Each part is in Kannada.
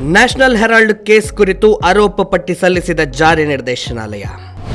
ನ್ಯಾಷನಲ್ ಹೆರಾಲ್ಡ್ ಕೇಸ್ ಕುರಿತು ಆರೋಪ ಪಟ್ಟಿ ಸಲ್ಲಿಸಿದ ಜಾರಿ ನಿರ್ದೇಶನಾಲಯ.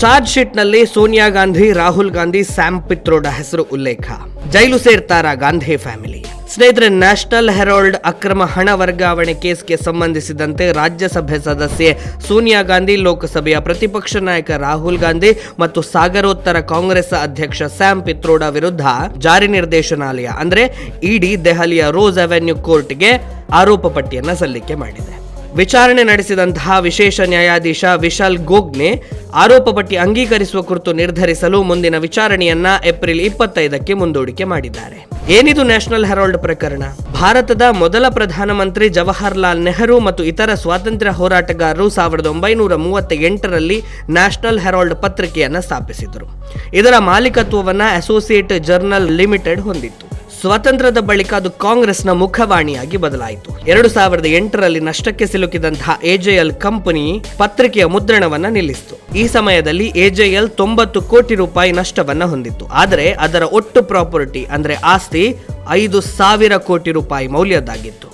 ಚಾರ್ಜ್ ಶೀಟ್ನಲ್ಲಿ ಸೋನಿಯಾ ಗಾಂಧಿ, ರಾಹುಲ್ ಗಾಂಧಿ, ಸ್ಯಾಮ್ ಪಿತ್ರೋಡ ಹೆಸರು ಉಲ್ಲೇಖ. ಜೈಲು ಸೇರ್ತಾರಾ ಗಾಂಧಿ ಫ್ಯಾಮಿಲಿ. ಸ್ನೇಹಿತರೆ, ನ್ಯಾಷನಲ್ ಹೆರಾಲ್ಡ್ ಅಕ್ರಮ ಹಣ ವರ್ಗಾವಣೆ ಕೇಸ್ಗೆ ಸಂಬಂಧಿಸಿದಂತೆ ರಾಜ್ಯಸಭೆ ಸದಸ್ಯೆ ಸೋನಿಯಾ ಗಾಂಧಿ, ಲೋಕಸಭೆಯ ಪ್ರತಿಪಕ್ಷ ನಾಯಕ ರಾಹುಲ್ ಗಾಂಧಿ ಮತ್ತು ಸಾಗರೋತ್ತರ ಕಾಂಗ್ರೆಸ್ ಅಧ್ಯಕ್ಷ ಸ್ಯಾಮ್ ಪಿತ್ರೋಡ ವಿರುದ್ಧ ಜಾರಿ ನಿರ್ದೇಶನಾಲಯ, ಅಂದ್ರೆ ಇಡಿ ದೆಹಲಿಯ ರೋಸ್ ಅವೆನ್ಯೂ ಕೋರ್ಟ್ಗೆ ಆರೋಪ ಪಟ್ಟಿಯನ್ನ ಸಲ್ಲಿಕೆ ಮಾಡಿದೆ. ವಿಚಾರಣೆ ನಡೆಸಿದಂತಹ ವಿಶೇಷ ನ್ಯಾಯಾಧೀಶ ವಿಶಾಲ್ ಗೋಗ್ನೆ ಆರೋಪ ಪಟ್ಟಿ ಅಂಗೀಕರಿಸುವ ಕುರಿತು ನಿರ್ಧರಿಸಲು ಮುಂದಿನ ವಿಚಾರಣೆಯನ್ನ ಏಪ್ರಿಲ್ ಇಪ್ಪತ್ತೈದಕ್ಕೆ ಮುಂದೂಡಿಕೆ ಮಾಡಿದ್ದಾರೆ. ಏನಿದು ನ್ಯಾಷನಲ್ ಹೆರಾಲ್ಡ್ ಪ್ರಕರಣ? ಭಾರತದ ಮೊದಲ ಪ್ರಧಾನಮಂತ್ರಿ ಜವಾಹರ್ಲಾಲ್ ನೆಹರು ಮತ್ತು ಇತರ ಸ್ವಾತಂತ್ರ್ಯ ಹೋರಾಟಗಾರರು ಸಾವಿರದ ಒಂಬೈನೂರ ಮೂವತ್ತ ಎಂಟರಲ್ಲಿ ನ್ಯಾಷನಲ್ ಹೆರಾಲ್ಡ್ ಪತ್ರಿಕೆಯನ್ನು ಸ್ಥಾಪಿಸಿದರು. ಇದರ ಮಾಲೀಕತ್ವವನ್ನು ಅಸೋಸಿಯೇಟ್ ಜರ್ನಲ್ ಲಿಮಿಟೆಡ್ ಹೊಂದಿತ್ತು. ಸ್ವಾತಂತ್ರ್ಯದ ಬಳಿಕ ಅದು ಕಾಂಗ್ರೆಸ್ನ ಮುಖವಾಣಿಯಾಗಿ ಬದಲಾಯಿತು. ಎರಡು ಸಾವಿರದ ಎಂಟರಲ್ಲಿ ನಷ್ಟಕ್ಕೆ ಸಿಲುಕಿದಂತಹ ಎಜೆಎಲ್ ಕಂಪನಿ ಪತ್ರಿಕೆಯ ಮುದ್ರಣವನ್ನ ನಿಲ್ಲಿಸಿತು. ಈ ಸಮಯದಲ್ಲಿ ಎಜೆಎಲ್ ತೊಂಬತ್ತು ಕೋಟಿ ರೂಪಾಯಿ ನಷ್ಟವನ್ನ ಹೊಂದಿತ್ತು. ಆದರೆ ಅದರ ಒಟ್ಟು ಪ್ರಾಪರ್ಟಿ ಅಂದ್ರೆ ಆಸ್ತಿ ಐದು ಸಾವಿರ ಕೋಟಿ ರೂಪಾಯಿ ಮೌಲ್ಯದ್ದಾಗಿತ್ತು.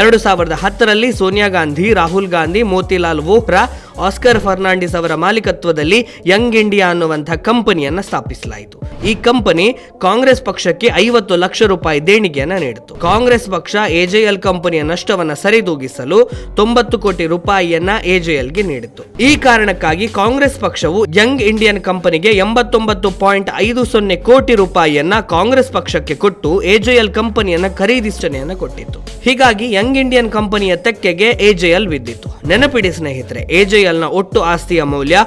ಎರಡು ಸಾವಿರದ ಹತ್ತರಲ್ಲಿ ಸೋನಿಯಾ ಗಾಂಧಿ, ರಾಹುಲ್ ಗಾಂಧಿ, ಮೋತಿಲಾಲ್ ವೋಹ್ರಾ ಆಸ್ಕರ್ ಫರ್ನಾಂಡಿಸ್ ಅವರ ಮಾಲೀಕತ್ವದಲ್ಲಿ ಯಂಗ್ ಇಂಡಿಯಾ ಅನ್ನುವಂಥ ಕಂಪನಿಯನ್ನು ಸ್ಥಾಪಿಸಲಾಯಿತು. ಈ ಕಂಪನಿ ಕಾಂಗ್ರೆಸ್ ಪಕ್ಷಕ್ಕೆ ಐವತ್ತು ಲಕ್ಷ ರೂಪಾಯಿ ದೇಣಿಗೆಯನ್ನ ನೀಡಿತು. ಕಾಂಗ್ರೆಸ್ ಪಕ್ಷ ಎಜೆಎಲ್ ಕಂಪನಿಯ ನಷ್ಟವನ್ನ ಸರಿದೂಗಿಸಲು ತೊಂಬತ್ತು ಕೋಟಿ ರೂಪಾಯಿಯನ್ನ ಎಜೆಎಲ್ಗೆ ನೀಡಿತು ಈ ಕಾರಣಕ್ಕಾಗಿ ಕಾಂಗ್ರೆಸ್ ಪಕ್ಷವು ಯಂಗ್ ಇಂಡಿಯನ್ ಕಂಪನಿಗೆ ಎಂಬತ್ತೊಂಬತ್ತು ಪಾಯಿಂಟ್ ಐದು ಸೊನ್ನೆ ಕೋಟಿ ರೂಪಾಯಿಯನ್ನ ಕಾಂಗ್ರೆಸ್ ಪಕ್ಷಕ್ಕೆ ಕೊಟ್ಟು ಎಜೆಎಲ್ ಕಂಪನಿಯನ್ನ ಖರೀದಿಸಣೆಯನ್ನ ಕೊಟ್ಟಿತ್ತು. ಹೀಗಾಗಿ ಯಂಗ್ ಇಂಡಿಯನ್ ಕಂಪನಿಯ ತೆಕ್ಕೆಗೆ ಎಜೆಎಲ್ ಬಿದ್ದಿತ್ತು. ನೆನಪಿಡಿ ಸ್ನೇಹಿತರೆ ಎಜೆಎಲ್ನ ಒಟ್ಟು ಆಸ್ತಿಯ ಮೌಲ್ಯ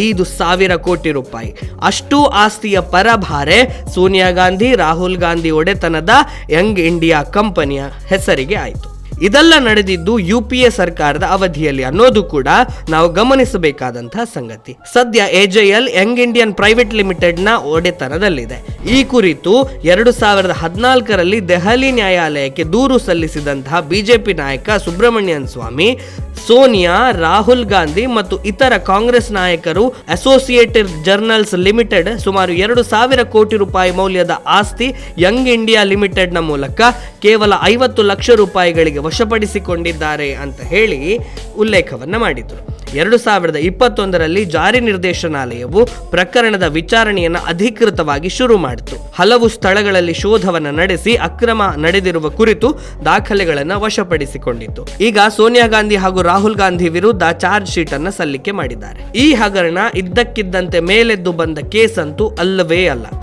ಐದು ಸಾವಿರ ಕೋಟಿ ರೂಪಾಯಿ. ಅಷ್ಟು ಆಸ್ತಿಯ ಪರಭಾರೆ ಸೋನಿಯಾ ಗಾಂಧಿ, ರಾಹುಲ್ ಗಾಂಧಿ ಒಡೆತನದ ಯಂಗ್ ಇಂಡಿಯಾ ಕಂಪನಿಯ ಹೆಸರಿಗೆ ಆಯಿತು. ಇದೆಲ್ಲ ನಡೆದಿದ್ದು ಯು ಪಿ ಎ ಸರ್ಕಾರದ ಅವಧಿಯಲ್ಲಿ ಅನ್ನೋದು ಕೂಡ ನಾವು ಗಮನಿಸಬೇಕಾದಂತಹ ಸಂಗತಿ. ಸದ್ಯ ಎಜೆಎಲ್ ಯಂಗ್ ಇಂಡಿಯನ್ ಪ್ರೈವೇಟ್ ಲಿಮಿಟೆಡ್ನ ಒಡೆತನದಲ್ಲಿದೆ. ಈ ಕುರಿತು ಎರಡು ಸಾವಿರದ ಹದಿನಾಲ್ಕರಲ್ಲಿ ದೆಹಲಿ ನ್ಯಾಯಾಲಯಕ್ಕೆ ದೂರು ಸಲ್ಲಿಸಿದಂತಹ ಬಿಜೆಪಿ ನಾಯಕ ಸುಬ್ರಹ್ಮಣ್ಯನ್ ಸ್ವಾಮಿ ಸೋನಿಯಾ, ರಾಹುಲ್ ಗಾಂಧಿ ಮತ್ತು ಇತರ ಕಾಂಗ್ರೆಸ್ ನಾಯಕರು ಅಸೋಸಿಯೇಟೆಡ್ ಜರ್ನಲ್ಸ್ ಲಿಮಿಟೆಡ್ ಸುಮಾರು ಎರಡು ಸಾವಿರ ಕೋಟಿ ರೂಪಾಯಿ ಮೌಲ್ಯದ ಆಸ್ತಿ ಯಂಗ್ ಇಂಡಿಯಾ ಲಿಮಿಟೆಡ್ನ ಮೂಲಕ ಕೇವಲ ಐವತ್ತು ಲಕ್ಷ ರೂಪಾಯಿಗಳಿಗೆ ವಶಪಡಿಸಿಕೊಂಡಿದ್ದಾರೆ ಅಂತ ಹೇಳಿ ಉಲ್ಲೇಖವನ್ನ ಮಾಡಿದರು. ಎರಡು ಸಾವಿರದ ಇಪ್ಪತ್ತೊಂದರಲ್ಲಿ ಜಾರಿ ನಿರ್ದೇಶನಾಲಯವು ಪ್ರಕರಣದ ವಿಚಾರಣೆಯನ್ನು ಅಧಿಕೃತವಾಗಿ ಶುರು ಮಾಡಿತು. ಹಲವು ಸ್ಥಳಗಳಲ್ಲಿ ಶೋಧವನ್ನು ನಡೆಸಿ ಅಕ್ರಮ ನಡೆದಿರುವ ಕುರಿತು ದಾಖಲೆಗಳನ್ನು ವಶಪಡಿಸಿಕೊಂಡಿತ್ತು. ಈಗ ಸೋನಿಯಾ ಗಾಂಧಿ ಹಾಗೂ ರಾಹುಲ್ ಗಾಂಧಿ ವಿರುದ್ಧ ಚಾರ್ಜ್ ಶೀಟ್ ಅನ್ನು ಸಲ್ಲಿಕೆ ಮಾಡಿದ್ದಾರೆ. ಈ ಹಗರಣ ಇದ್ದಕ್ಕಿದ್ದಂತೆ ಮೇಲೆದ್ದು ಬಂದ ಕೇಸ್ ಅಂತೂ ಅಲ್ಲವೇ ಅಲ್ಲ.